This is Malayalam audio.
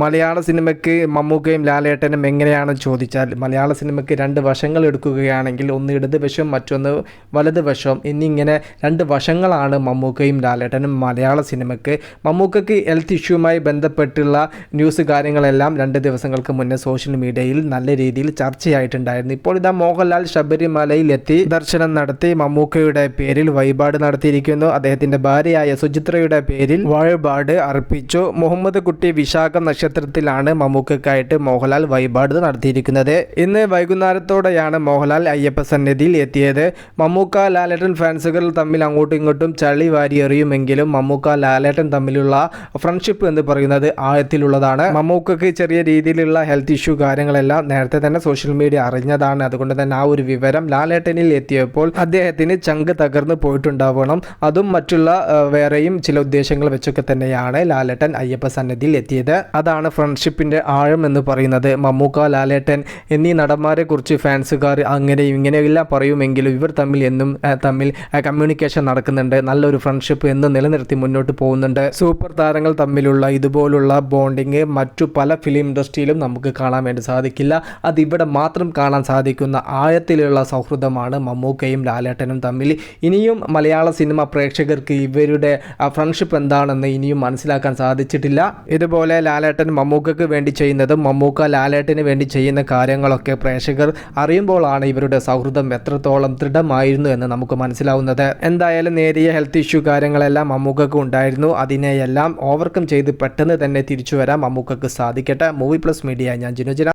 മലയാള സിനിമയ്ക്ക് മമ്മൂക്കയും ലാലേട്ടനും എങ്ങനെയാണെന്ന് ചോദിച്ചാൽ മലയാള സിനിമയ്ക്ക് രണ്ട് വശങ്ങൾ എടുക്കുകയാണെങ്കിൽ ഒന്ന് ഇടതുവശം മറ്റൊന്ന് വലതുവശം എന്നിങ്ങനെ രണ്ട് വശങ്ങളാണ് മമ്മൂക്കയും ലാലേട്ടനും മലയാള സിനിമയ്ക്ക്. മമ്മൂക്കയ്ക്ക് ഹെൽത്ത് ഇഷ്യൂവുമായി ബന്ധപ്പെട്ടുള്ള ന്യൂസ് കാര്യങ്ങളെല്ലാം രണ്ട് ദിവസങ്ങൾക്ക് മുന്നേ സോഷ്യൽ മീഡിയയിൽ നല്ല രീതിയിൽ ചർച്ചയായിട്ടുണ്ടായിരുന്നു. ഇപ്പോൾ ഇതാ മോഹൻലാൽ ശബരിമലയിൽ എത്തി ദർശനം നടത്തി മമ്മൂക്കയുടെ പേരിൽ വഴിപാട് നടത്തിയിരിക്കുന്നു. അദ്ദേഹത്തിന്റെ ഭാര്യയായ സുചിത്രയുടെ പേരിൽ വഴിപാട് അർപ്പിച്ചു. മുഹമ്മദ് കുട്ടി വിശാഖം നക്ഷത്രത്തിലാണ് മമ്മൂക്കക്കായിട്ട് മോഹൻലാൽ വഴിപാട് നടത്തിയിരിക്കുന്നത്. ഇന്ന് വൈകുന്നേരത്തോടെയാണ് മോഹൻലാൽ അയ്യപ്പ സന്നിധിയിൽ എത്തിയത്. മമ്മൂക്ക ലാലേട്ടൻ ഫാൻസുകൾ തമ്മിൽ അങ്ങോട്ടും ഇങ്ങോട്ടും ചളി വാരി എറിയുമെങ്കിലും മമ്മൂക്ക ലാലേട്ടൻ തമ്മിലുള്ള ഫ്രണ്ട്ഷിപ്പ് എന്ന് പറയുന്നത് ആഴത്തിലുള്ളതാണ്. മമ്മൂക്കയ്ക്ക് ചെറിയ രീതിയിലുള്ള ഹെൽത്ത് ഇഷ്യൂ കാര്യങ്ങളെല്ലാം നേരത്തെ തന്നെ സോഷ്യൽ മീഡിയ അറിഞ്ഞതാണ്. അതുകൊണ്ട് തന്നെ ആ ഒരു വിവരം ലാലേട്ടനിൽ എത്തിയപ്പോൾ അദ്ദേഹത്തിന് ചങ്ക് തകർന്ന് പോയിട്ടുണ്ടാവണം. അതും മറ്റുള്ള വേറെയും ചില ഉദ്ദേശങ്ങൾ വെച്ചൊക്കെ തന്നെയാണ് ലാലേട്ടൻ അയ്യപ്പ സന്നിധിയിൽ എത്തിയത്. അതാണ് ഫ്രണ്ട്ഷിപ്പിന്റെ ആഴം എന്ന് പറയുന്നത്? മമ്മൂക്ക ലാലേട്ടൻ എന്നീ നടന്മാരെ കുറിച്ച് ഫാൻസുകാർ അങ്ങനെയും ഇങ്ങനെയെല്ലാം പറയുമെങ്കിലും ഇവർ തമ്മിൽ എന്നും തമ്മിൽ കമ്മ്യൂണിക്കേഷൻ നടക്കുന്നുണ്ട്. നല്ലൊരു ഫ്രണ്ട്ഷിപ്പ് എന്ന് നിലനിർത്തി മുന്നോട്ട് പോകുന്നുണ്ട്. സൂപ്പർ താരങ്ങൾ തമ്മിലുള്ള ഇതുപോലുള്ള ബോണ്ടിങ് മറ്റു പല ഫിലിം ഇൻഡസ്ട്രിയിലും നമുക്ക് കാണാൻ വേണ്ടി സാധിക്കില്ല. അത് ഇവിടെ മാത്രം കാണാൻ സാധിക്കുന്ന ആഴത്തിലുള്ള സൗഹൃദമാണ് മമ്മൂക്കയും ലാലേട്ടനും തമ്മിൽ. ഇനിയും മലയാള സിനിമ പ്രേക്ഷകർക്ക് ഇവരുടെ ഫ്രണ്ട്ഷിപ്പ് എന്താണെന്ന് ഇനിയും മനസ്സിലാക്കാൻ സാധിച്ചിട്ടില്ല. ഇതുപോലെ ലാലേട്ടൻ മമ്മൂക്കക്ക് വേണ്ടി ചെയ്യുന്നതും മമ്മൂക്ക ലാലേട്ടന് വേണ്ടി ചെയ്യുന്ന കാര്യങ്ങളൊക്കെ പ്രേക്ഷകർ അറിയുമ്പോഴാണ് ഇവരുടെ സൗഹൃദം എത്രത്തോളം ദൃഢമായിരുന്നു എന്ന് നമുക്ക് മനസ്സിലാവുന്നത്. എന്തായാലും നേരിയ ഹെൽത്ത് ഇഷ്യൂ കാര്യങ്ങളെല്ലാം മമ്മൂക്കയ്ക്ക് ഉണ്ടായിരുന്നു. അതിനെയെല്ലാം ഓവർകം ചെയ്ത് പെട്ടെന്ന് തന്നെ തിരിച്ചു വരാൻ മമ്മൂക്കയ്ക്ക് സാധിക്കട്ടെ. മൂവി പ്ലസ് മീഡിയ ഞാൻ ജിനുജന